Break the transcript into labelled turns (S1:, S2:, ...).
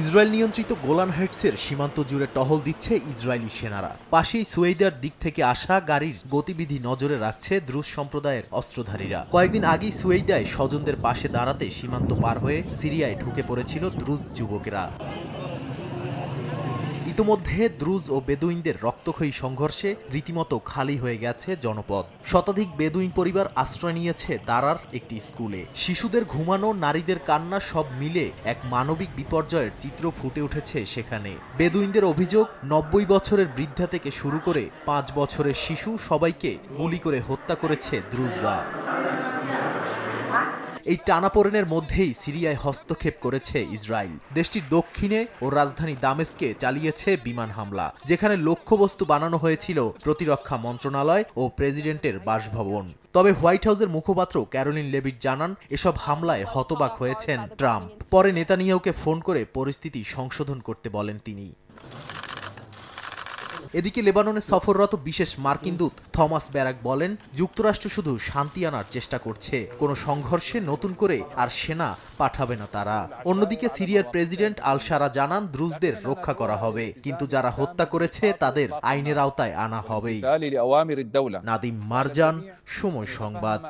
S1: Israel নিয়ন্ত্রিত Golan হাইটসের সীমান্ত জুড়ে টহল দিচ্ছে ইসরায়েলি সেনারা। পাশেই সুয়েদার দিক থেকে আসা গাড়ির গতিবিধি নজরে রাখছে দ্রুজ সম্প্রদায়ের অস্ত্রধারীরা। কয়েকদিন আগেই সুয়েদায় স্বজনদের পাশে দাঁড়াতে সীমান্ত পার হয়ে সিরিয়ায় ঢুকে পড়েছিল দ্রুত যুবকেরা। ইতোমধ্যে দ্রুজ ও বেদুইনদের রক্তক্ষয়ী সংঘর্ষে রীতিমতো খালি হয়ে গেছে জনপদ। শতাধিক বেদুইন পরিবার আশ্রয় নিয়েছে দারার একটি স্কুলে। শিশুদের ঘুমানো, নারীদের কান্না সব মিলে এক মানবিক বিপর্যয়ের চিত্র ফুটে উঠেছে সেখানে। বেদুইনদের অভিযোগ, নব্বই বছরের বৃদ্ধা থেকে শুরু করে পাঁচ বছরের শিশু সবাইকে গুলি করে হত্যা করেছে দ্রুজরা। এই টানাপোড়েনের মধ্যেই সিরিয়ায় হস্তক্ষেপ করেছে ইসরায়েল। দেশটির দক্ষিণে ও রাজধানী দামেস্কে চালিয়েছে বিমান হামলা, যেখানে লক্ষ্যবস্তু বানানো হয়েছিল প্রতিরক্ষা মন্ত্রণালয় ও প্রেসিডেন্টের বাসভবন। তবে হোয়াইট হাউসের মুখপাত্র ক্যারোলিন লেভিট জানান, এসব হামলায় হতবাক হয়েছেন ট্রাম্প। পরে নেতানিয়াহুকে ফোন করে পরিস্থিতি সংশোধন করতে বলেন তিনি। এদিকে লেবাননে সফররত বিশেষ মার্কিন দূত থমাস ব্যারাক বলেন, যুক্তরাষ্ট্র শুধু শান্তি আনার চেষ্টা করছে, কোনো সংঘর্ষে নতুন করে আর সেনা পাঠাবে না তারা। অন্যদিকে সিরিয়ার প্রেসিডেন্ট আল সারা জানান দ্রুজদের রক্ষা করা হবে, কিন্তু যারা হত্যা করেছে তাদের আইনের আওতায় আনা হবেই। নাদিম মারজান, সময় সংবাদ।